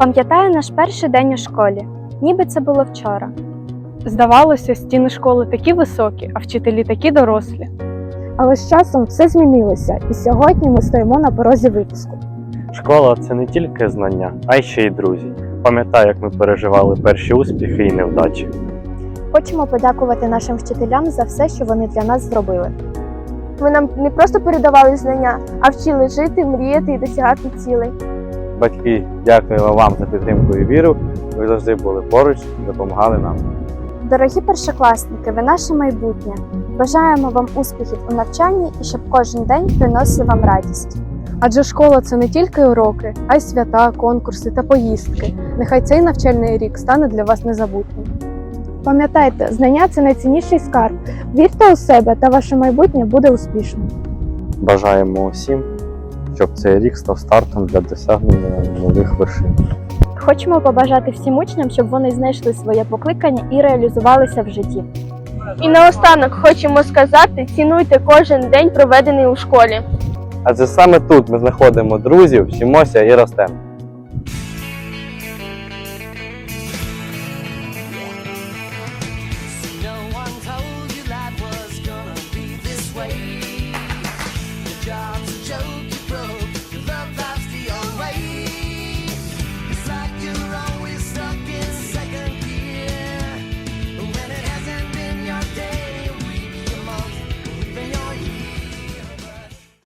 Пам'ятаю наш перший день у школі, ніби це було вчора. Здавалося, стіни школи такі високі, а вчителі такі дорослі. Але з часом все змінилося, і сьогодні ми стоїмо на порозі випуску. Школа це не тільки знання, а й ще й друзі. Пам'ятаю, як ми переживали перші успіхи і невдачі. Хочемо подякувати нашим вчителям за все, що вони для нас зробили. Ви нам не просто передавали знання, а вчили жити, мріяти і досягати цілей. Батьки, дякуємо вам за підтримку і віру. Ви завжди були поруч і допомагали нам. Дорогі першокласники, ви наше майбутнє. Бажаємо вам успіхів у навчанні і щоб кожен день приносив вам радість. Адже школа це не тільки уроки, а й свята, конкурси та поїздки. Нехай цей навчальний рік стане для вас незабутнім. Пам'ятайте, знання це найцінніший скарб. Вірте у себе та ваше майбутнє буде успішним. Бажаємо усім, щоб цей рік став стартом для досягнення нових вершин. Хочемо побажати всім учням, щоб вони знайшли своє покликання і реалізувалися в житті. І наостанок хочемо сказати: цінуйте кожен день, проведений у школі. Адже саме тут ми знаходимо друзів, вчимося і ростемо. No